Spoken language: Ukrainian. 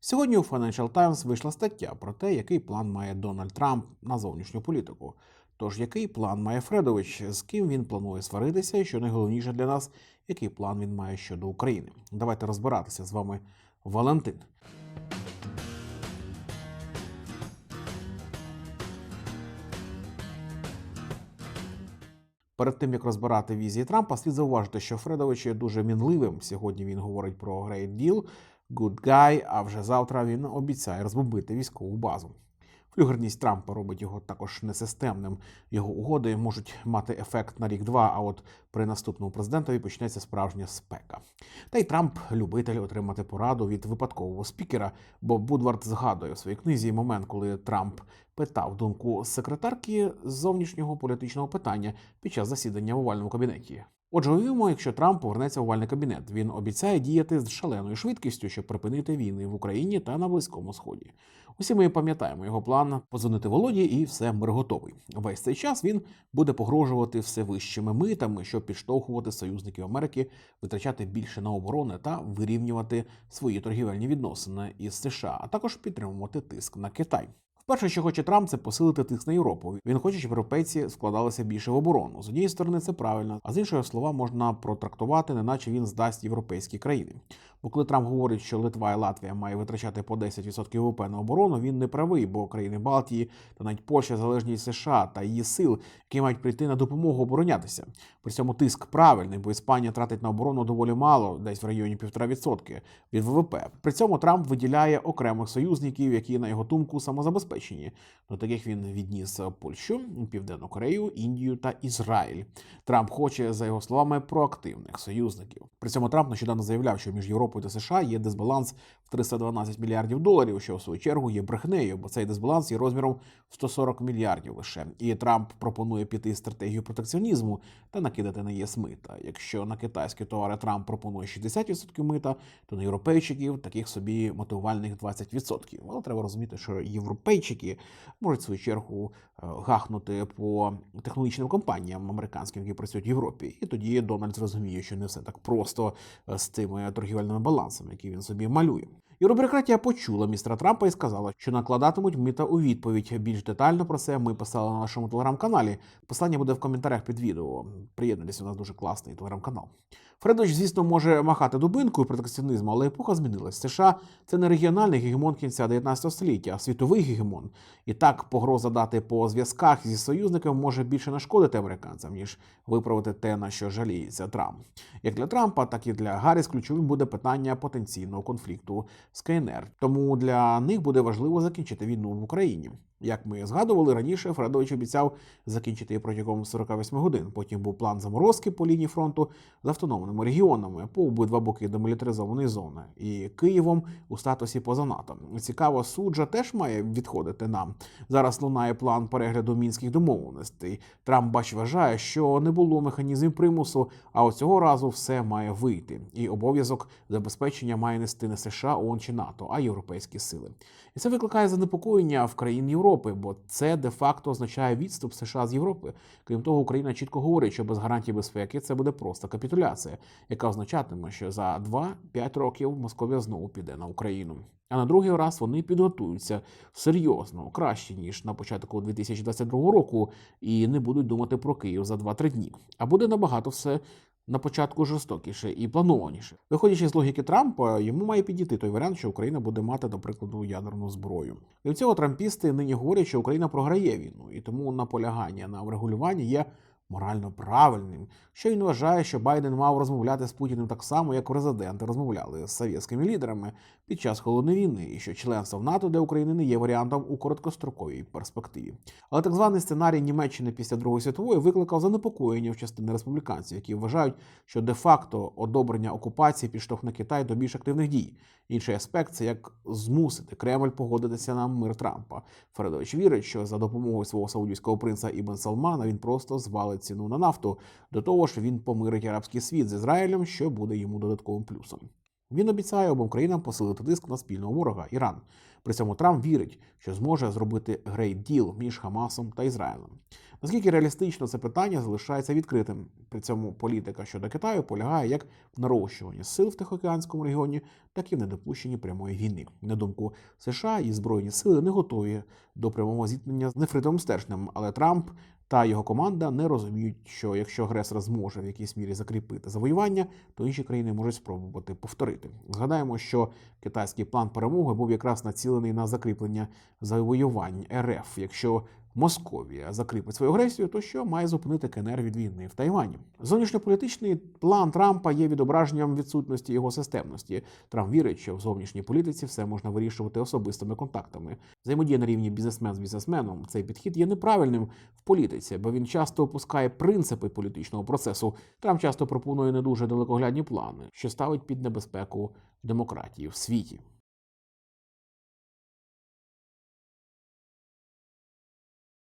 Сьогодні у Financial Times вийшла стаття про те, який план має Дональд Трамп на зовнішню політику. Тож який план має Фредович, з ким він планує сваритися, і що найголовніше для нас, який план він має щодо України. Давайте розбиратися з вами Валентин. Перед тим як розбирати візії Трампа, слід зауважити, що Фредович є дуже мінливим. Сьогодні він говорить про Great Deal, Good Guy, а вже завтра він обіцяє розбомбити військову базу. Флюгерність Трампа робить його також несистемним. Його угоди можуть мати ефект на рік-два, а от при наступному президентові почнеться справжня спека. Та й Трамп любитель отримати пораду від випадкового спікера, бо Будвард згадує в своїй книзі момент, коли Трамп питав думку секретарки зовнішнього політичного питання під час засідання в овальному кабінеті. Отже, уявімо, якщо Трамп повернеться в овальний кабінет, він обіцяє діяти з шаленою швидкістю, щоб припинити війни в Україні та на Близькому Сході. Усі ми пам'ятаємо його план позвонити Володі, і все мир готовий. Весь цей час він буде погрожувати все вищими митами, щоб підштовхувати союзників Америки, витрачати більше на оборони та вирівнювати свої торгівельні відносини із США, а також підтримувати тиск на Китай. Перше, що хоче Трамп, це посилити тиск на Європу. Він хоче, щоб європейці складалися більше в оборону. З однієї сторони, це правильно, а з іншої слова можна протрактувати, неначе він здасть європейські країни. Бо коли Трамп говорить, що Литва і Латвія має витрачати по 10% ВВП на оборону, він не правий, бо країни Балтії та навіть Польща залежні від США та її сил, які мають прийти на допомогу оборонятися. При цьому тиск правильний, бо Іспанія тратить на оборону доволі мало, десь в районі 1,5% від ВВП. При цьому Трамп виділяє окремих союзників, які на його думку самозабезпечені. До таких він відніс Польщу, Південну Корею, Індію та Ізраїль. Трамп хоче, за його словами, проактивних союзників. При цьому Трамп нещодавно заявляв, що між Європою та США є дисбаланс в 312 мільярдів доларів, що в свою чергу є брехнею, бо цей дисбаланс є розміром в 140 мільярдів лише. І Трамп пропонує піти стратегію протекціонізму та накидати на ЄС мита. Якщо на китайські товари Трамп пропонує 60% мита, то на європейчиків таких собі мотивувальних 20%. Але треба розуміти, що європейчики можуть в свою чергу е, гахнути по технологічним компаніям американським, які працюють в Європі. І тоді Дональд зрозуміє, що не все так просто е, з цими торгівельними балансами, які він собі малює. Євробюрократія почула містера Трампа і сказала, що накладатимуть мита у відповідь. Більш детально про це ми писали на нашому телеграм-каналі. Посилання буде в коментарях під відео. Приєднуйтесь, у нас дуже класний телеграм-канал. Фредович, звісно, може махати дубинкою протекціонізму, але епоха змінилась. США це не регіональний гегемон кінця 19 століття, а світовий гегемон. І так погроза дати по зв'язках зі союзниками може більше нашкодити американцям, ніж виправити те, на що жаліється Трамп. Як для Трампа, так і для Гарріс ключовим буде питання потенційного конфлікту з КНР. Тому для них буде важливо закінчити війну в Україні. Як ми згадували раніше, Фредович обіцяв закінчити її протягом 48 годин. Потім був план заморозки по лінії фронту з автономними регіонами по обидва боки демілітаризованої зони і Києвом у статусі поза НАТО. Цікаво, суджа теж має відходити нам. Зараз лунає план перегляду мінських домовленостей. Трамп бач вважає, що не було механізмів примусу, а цього разу все має вийти. І обов'язок забезпечення має нести не США, ООН чи НАТО, а європейські сили. І це викликає занепокоєння в країн Європи, бо це де-факто означає відступ США з Європи. Крім того, Україна чітко говорить, що без гарантій безпеки це буде просто капітуляція, яка означатиме, що за 2-5 років Московія знову піде на Україну. А на другий раз вони підготуються серйозно, краще ніж на початку 2022 року, і не будуть думати про Київ за 2-3 дні. А буде набагато все на початку жорстокіше і планованіше. Виходячи з логіки Трампа, йому має підійти той варіант, що Україна буде мати, до прикладу, ядерну зброю. Для цього трампісти нині говорять, що Україна програє війну, і тому наполягання на врегулювання є морально правильним. Що він вважає, що Байден мав розмовляти з Путіним так само, як президенти розмовляли з совєтськими лідерами під час холодної війни, і що членство в НАТО для України не є варіантом у короткостроковій перспективі. Але так званий сценарій Німеччини після Другої світової викликав занепокоєння в частини республіканців, які вважають, що де-факто одобрення окупації підштовхне Китай до більш активних дій. Інший аспект це як змусити Кремль погодитися на мир Трампа. Фредович вірить, що за допомогою свого саудівського принца Ібн Салмана він просто звалить ціну на нафту. До того ж, він помирить арабський світ з Ізраїлем, що буде йому додатковим плюсом. Він обіцяє обом країнам посилити тиск на спільного ворога Іран. При цьому Трамп вірить, що зможе зробити Great Deal між Хамасом та Ізраїлем. Наскільки реалістично це питання залишається відкритим. При цьому політика щодо Китаю полягає як в нарощуванні сил в Тихоокеанському регіоні, так і в недопущенні прямої війни. На думку США, і збройні сили не готові до прямого зіткнення з нефритовим стержнем, але Трамп та його команда не розуміють, що якщо агресор зможе в якійсь мірі закріпити завоювання, то інші країни можуть спробувати повторити. Згадаємо, що китайський план перемоги був якраз націлений на закріплення завоювань РФ. Якщо Московія закріпить свою агресію, то що має зупинити КНР від війни в Тайвані? Зовнішньополітичний план Трампа є відображенням відсутності його системності. Трамп вірить, що в зовнішній політиці все можна вирішувати особистими контактами. Взаємодія на рівні бізнесмен з бізнесменом. Цей підхід є неправильним в політиці, бо він часто опускає принципи політичного процесу. Трамп часто пропонує не дуже далекоглядні плани, що ставить під небезпеку демократії в світі.